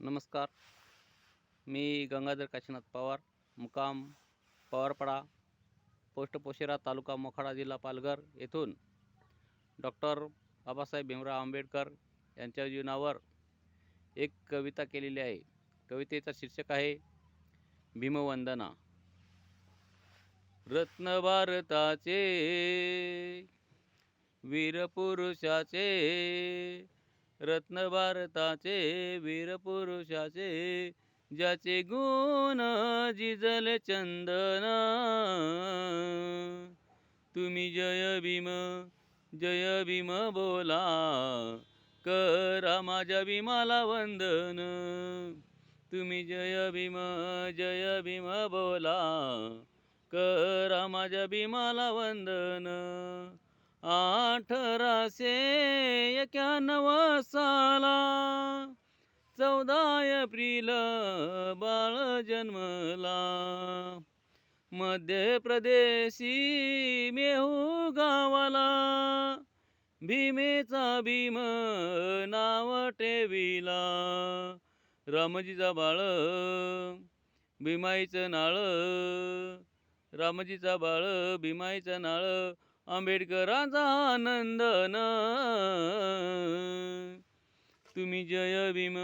नमस्कार. मी गंगाधर काशीनाथ पवार मुकाम पवारपाडा पोस्ट पोशेरा तालुका मोखाडा जिल्हा पालघर येथून डॉक्टर बाबासाहेब भीमराव आंबेडकर यांच्या जीवनावर एक कविता केलेली आहे. कवितेचं शीर्षक आहे भीमवंदना. रत्न भारताचे वीरपुरुषाचे रत्न भारताचे वीरपुरुषाचे ज्याचे गुण जिजल चंदन. तुम्ही जय भीम जय भीम बोला करा माझ्या भीमाला वंदन. तुम्ही जय भीम जय भीम बोला करा माझ्या भीमाला वंदन. अठराशे एक्याण्णव साला. चौदा एप्रिल बाळ जन्मला. मध्य प्रदेशी मेहू गावाला. भीमेचा भीम नाव ठेविला. रामजीचा बाळ भीमाईचं नाळ. रामजीचा बाळ भीमाईचं नाळ. आंबेडकरांचा आनंदन. तुम्ही जय भीम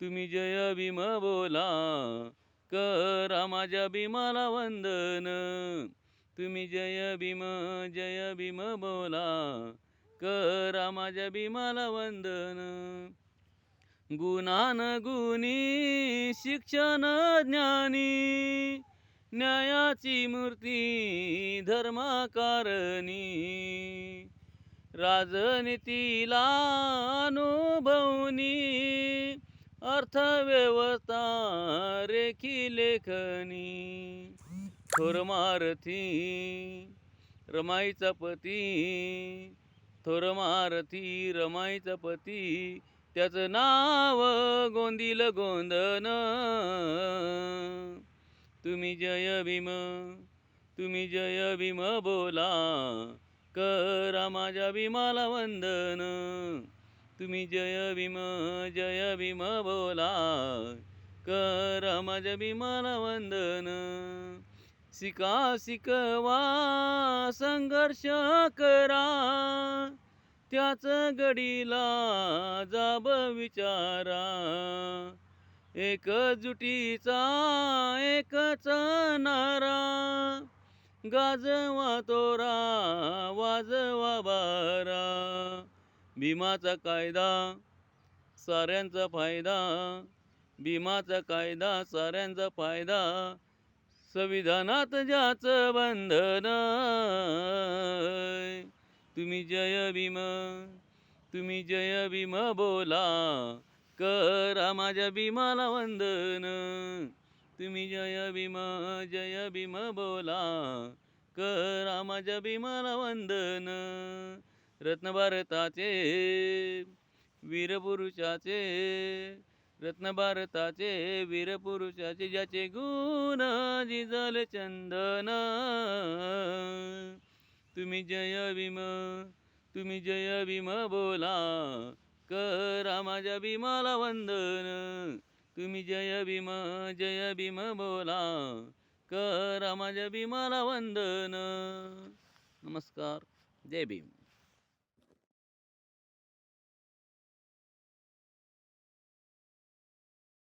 तुम्ही जय भीम बोला. करा माझ्या भीमाला वंदन. तुम्ही जय भीम जय भीम बोला. करा माझ्या भीमाला वंदन. गुणान गुणी शिक्षण ज्ञानी. न्यायाची मूर्ती धर्माकारणी. राजनीतीला अनुभवनी अर्थव्यवस्था रेखी लेखनी थोरमारथी रमाईचा पती. थोरमारथी रमाईचा पती. त्याचं नाव गोंदिल गोंदन. तुम्ही जय भीम तुम्ही जय भीम बोला करा माझ्या भीमाला वंदन. तुम्ही जय भीम जय भीम बोला करा माझ्या भीमाला वंदन. शिका शिकवा संघर्ष करा त्याच गडीला जाब विचारा. एकजुटीचा एकच नारा. गाजवा तोरा वाजवा बारा. भीमाचा कायदा साऱ्यांचा फायदा. भीमाचा कायदा साऱ्यांचा फायदा. संविधानात ज्याचं बंधन तुम्ही जय भीम तुम्ही जय भीम बोला. करा माझ्या भीमाला वंदन. तुम्ही जय भीम जय भीम बोला. करा माझ्या भीमाला वंदन. रत्न भारताचे वीरपुरुषाचे रत्न भारताचे वीरपुरुषाचे ज्याचे गुण जिजल चंदन. तुम्ही जय भीम तुम्ही जय भीम बोला. करा माझ्या भीमाला वंदन. तुम्ही जय भीम जय भीम बोला. करा माझ्या भीमाला वंदन. नमस्कार. जय भीम.